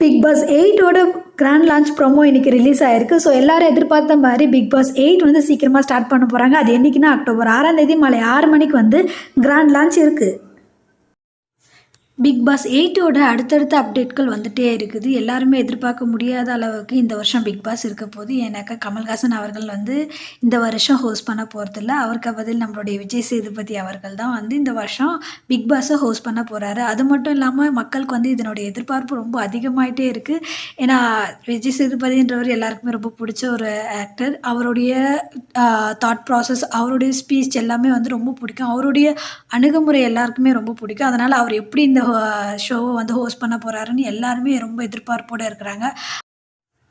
Big pass எயிட்டோட grand launch promo இன்றைக்கி release ஆயிருக்கு. ஸோ எல்லாரும் எதிர்பார்த்த மாதிரி பிக் பாஸ் எயிட் வந்து சீக்கிரமாக ஸ்டார்ட் பண்ண போகிறாங்க அது என்றைக்குன்னா அக்டோபர் ஆறாம் தேதி மாலை ஆறு மணிக்கு வந்து கிராண்ட் லான்ச் இருக்குது பிக் பாஸ் எயிட்டோட அடுத்தடுத்த அப்டேட்கள் வந்துட்டே இருக்குது. எல்லாருமே எதிர்பார்க்க முடியாத அளவுக்கு இந்த வருஷம் பிக் பாஸ் இருக்க போது ஏன்னாக்கா கமல்ஹாசன் அவர்கள் வந்து இந்த வருஷம் ஹோஸ்ட் பண்ண போகிறதில்ல அவருக்கு பதில் நம்மளுடைய விஜய் சேதுபதி அவர்கள் தான் வந்து இந்த வருஷம் பிக் பாஸை ஹோஸ்ட் பண்ண போகிறாரு அது மட்டும் இல்லாமல் மக்களுக்கு வந்து இதனுடைய எதிர்பார்ப்பு ரொம்ப அதிகமாயிட்டே இருக்குது ஏன்னா விஜய் சேதுபதின்றவர் எல்லாருக்குமே ரொம்ப பிடிச்ச ஒரு ஆக்டர் அவருடைய தாட் ப்ராசஸ் அவருடைய ஸ்பீச் எல்லாமே வந்து ரொம்ப பிடிக்கும். அவருடைய அணுகுமுறை எல்லாருக்குமே ரொம்ப பிடிக்கும். அதனால் அவர் எப்படி இந்த ஷோவை uh, வந்து ஹோஸ்ட் பண்ண போகிறாருன்னு எல்லாருமே ரொம்ப எதிர்பார்ப்போடு இருக்கிறாங்க.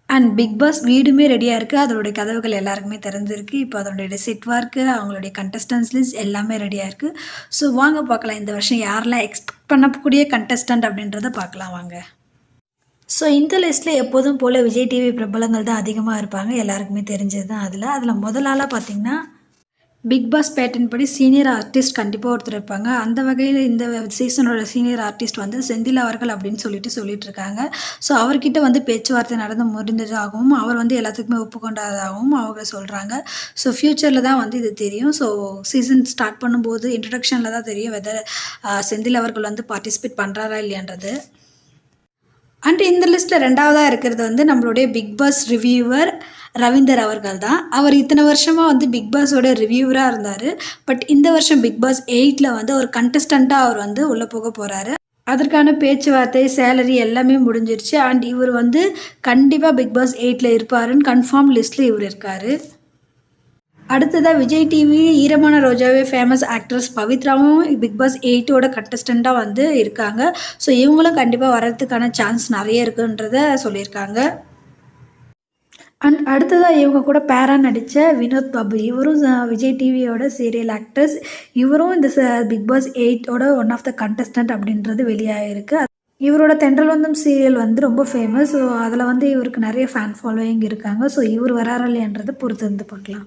அண்ட் பிக் பாஸ் வீடுமே ரெடியாக இருக்குது அதனுடைய கதவுகள் எல்லாருக்குமே திறந்துருக்கு. இப்போ அதனுடைய செட் ஒர்க்கு அவங்களுடைய கண்டஸ்டன்ஸ் லிஸ்ட் எல்லாமே ரெடியாக இருக்குது ஸோ வாங்க பார்க்கலாம். இந்த வருஷம் யாரெல்லாம் எக்ஸ்பெக்ட் பண்ணக்கூடிய கண்டஸ்டன்ட் அப்படின்றத பார்க்கலாம் வாங்க. ஸோ இந்த லிஸ்ட்டில் எப்போதும் போல் விஜய் டிவி பிரபலங்கள் தான் அதிகமாக இருப்பாங்க. எல்லாருக்குமே தெரிஞ்சது தான் அதில் அதில் முதலாளாக பார்த்திங்கன்னா பிக் பாஸ் பேட்டன் படி சீனியர் ஆர்டிஸ்ட் கண்டிப்பாக ஒருத்தர் இருப்பாங்க. அந்த வகையில் இந்த சீசனோட சீனியர் ஆர்டிஸ்ட் வந்து செந்தில் அவர்கள் அப்படின்னு சொல்லிட்டு சொல்லிட்டு இருக்காங்க ஸோ அவர்கிட்ட வந்து பேச்சுவார்த்தை நடந்து முடிந்ததாகவும் அவர் வந்து எல்லாத்துக்குமே ஒப்புக்கொண்டதாகவும் அவங்க சொல்கிறாங்க ஸோ ஃப்யூச்சரில் தான் வந்து இது தெரியும். ஸோ சீசன் ஸ்டார்ட் பண்ணும்போது இன்ட்ரடக்ஷனில் தான் தெரியும் வெதர் செந்தில் அவர்கள் வந்து பார்ட்டிசிபேட் பண்ணுறாரா இல்லையான்றது. அண்ட் இந்த லிஸ்ட்டில் ரெண்டாவதாக இருக்கிறது வந்து நம்மளுடைய பிக் பாஸ் ரிவ்யூவர் ரவீந்தர் அவர்கள் தான் அவர் இத்தனை வருஷமாக வந்து பிக் பாஸோட ரிவ்யூவராக இருந்தார். பட் இந்த வருஷம் பிக் பாஸ் எயிட்டில் வந்து ஒரு கண்டஸ்டண்ட்டாக அவர் வந்து உள்ளே போக போகிறாரு அதற்கான பேச்சுவார்த்தை சேலரி எல்லாமே முடிஞ்சிருச்சு. அண்ட் இவர் வந்து கண்டிப்பாக பிக் பாஸ் எயிட்டில் இருப்பாருன்னு கன்ஃபார்ம் லிஸ்ட்டில் இவர் இருக்கார். அடுத்ததாக Vijay TV Eeramana Rojave famous actress பவித்ராவும் big pass எயிட்டோட கண்டஸ்டண்ட்டாக வந்து இருக்காங்க. ஸோ இவங்களும் கண்டிப்பாக வர்றதுக்கான சான்ஸ் நிறைய இருக்குன்றத சொல்லியிருக்காங்க. அண்ட் அடுத்ததாக இவங்க கூட பேரா நடித்த வினோத் பாபு. இவரும் விஜய் டிவியோட சீரியல் ஆக்டர்ஸ் இவரும் இந்த பிக் பாஸ் எயிட்டோட ஒன் ஆஃப் த கண்டஸ்டன்ட் அப்படின்றது வெளியாகிருக்கு இவரோட தென்றல்வந்தம் சீரியல் வந்து ரொம்ப ஃபேமஸ் ஸோ அதில் வந்து இவருக்கு நிறைய ஃபேன் ஃபாலோயிங் இருக்காங்க. ஸோ இவர் வராரா இல்லையான்றதை பொறுத்து இருந்து பார்க்கலாம்.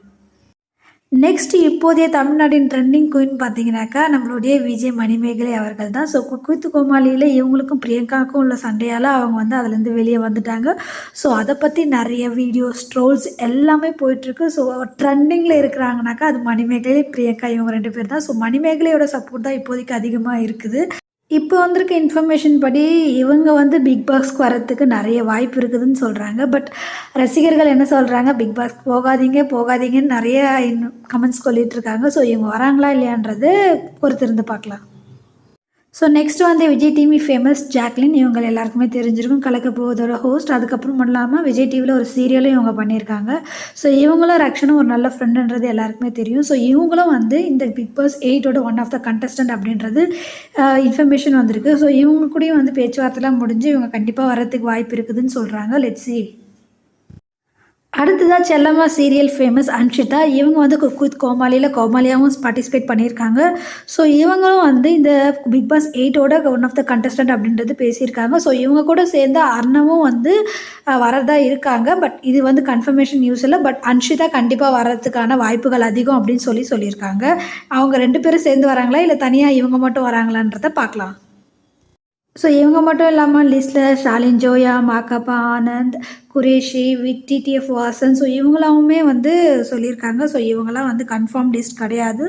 நெக்ஸ்ட் இப்போதைய தமிழ்நாட்டின் ட்ரெண்டிங் குயின் பார்த்தீங்கன்னாக்கா நம்மளுடைய விஜய் மணிமேகலை அவர்கள் தான். ஸோ குக்கு கோமாளியில் இவங்களுக்கும் பிரியங்காவுக்கும் உள்ள சண்டையால் அவங்க வந்து அதுலேருந்து வெளியே வந்துட்டாங்க. ஸோ அதை பற்றி நிறைய வீடியோஸ் ட்ரோல்ஸ் எல்லாமே போயிட்டுருக்கு. ஸோ ட்ரெண்டிங்கில் இருக்கிறாங்கனாக்கா அது மணிமேகலை பிரியங்கா இவங்க ரெண்டு பேர் தான். ஸோ மணிமேகலையோட சப்போர்ட் தான் இப்போதைக்கு அதிகமாக இருக்குது. இப்போ வந்திருக்க இன்ஃபர்மேஷன் படி இவங்க வந்து பிக் பாஸ்க்கு வரத்துக்கு நிறைய வாய்ப்பு இருக்குதுன்னு சொல்கிறாங்க பட் ரசிகர்கள் என்ன சொல்கிறாங்க பிக் பாஸ்க்கு போகாதீங்க போகாதீங்கன்னு நிறைய கமெண்ட்ஸ் சொல்லிகிட்ருக்காங்க ஸோ இவங்க வராங்களா இல்லையான்றது பொறுத்திருந்து பார்க்கலாம். ஸோ நெக்ஸ்ட் வந்து விஜய் டிவி ஃபேமஸ் ஜாக்லின் இவங்க எல்லாருக்குமே தெரிஞ்சிருக்கும். கலக்க போவதோட ஹோஸ்ட் அதுக்கப்புறம் இல்லாமல் விஜய் டிவியில் ஒரு சீரியலும் இவங்க பண்ணியிருக்காங்க. ஸோ இவங்களும் ரக்ஷனும் ஒரு நல்ல ஃப்ரெண்டுன்றது எல்லாருக்குமே தெரியும். ஸோ இவங்களும் வந்து இந்த பிக் பாஸ் எயிட்டோட ஒன் ஆஃப் த கண்டஸ்டன்ட் அப்படின்றது இன்ஃபர்மேஷன் வந்திருக்கு. ஸோ இவங்க கூடயும் வந்து பேச்சுவார்த்தைலாம் முடிஞ்சு இவங்க கண்டிப்பாக வரத்துக்கு வாய்ப்பு இருக்குதுன்னு சொல்கிறாங்க லெட்ஸ் அடுத்ததாக செல்லம்மா சீரியல் ஃபேமஸ் அன்ஷிதா. இவங்க வந்து குக் வித் கோமாளியில் கோமாளியாகவும் பார்ட்டிசிபேட் பண்ணியிருக்காங்க. ஸோ இவங்களும் வந்து இந்த பிக் பாஸ் எயிட்டோட ஒன் ஆஃப் த கண்டஸ்டன்ட் அப்படின்றது பேசியிருக்காங்க. ஸோ இவங்க கூட சேர்ந்து அர்ணவும் வந்து வரதா இருக்காங்க. பட் இது வந்து கன்ஃபர்மேஷன் நியூஸ் இல்லை. பட் அன்ஷிதா கண்டிப்பாக வர்றதுக்கான வாய்ப்புகள் அதிகம் அப்படின்னு சொல்லி சொல்லியிருக்காங்க. அவங்க ரெண்டு பேரும் சேர்ந்து வராங்களா? இல்லை தனியாக இவங்க மட்டும் வராங்களான்றதை பார்க்கலாம். ஸோ இவங்க மட்டும் இல்லாமல் லிஸ்ட்டில் Shalin Zoya Makapa Anand Qureshi with TTF Vasan. So இவங்களாவுமே வந்து சொல்லியிருக்காங்க. ஸோ இவங்களாம் வந்து கன்ஃபார்ம் லிஸ்ட் கிடையாது.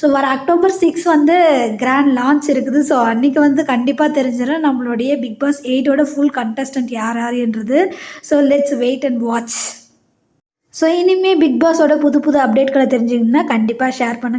ஸோ வர அக்டோபர் சிக்ஸ் வந்து கிராண்ட் லான்ச் இருக்குது. ஸோ அன்றைக்கி வந்து கண்டிப்பாக தெரிஞ்சிடும் நம்மளுடைய பிக் பாஸ் எயிட்டோட ஃபுல் கண்டஸ்டன்ட் யார் யாருன்றது so let's wait and watch so இனிமேல் பிக் பாஸோட புது புது அப்டேட்களை தெரிஞ்சிங்கன்னா கண்டிப்பாக ஷேர் பண்ணுங்கள்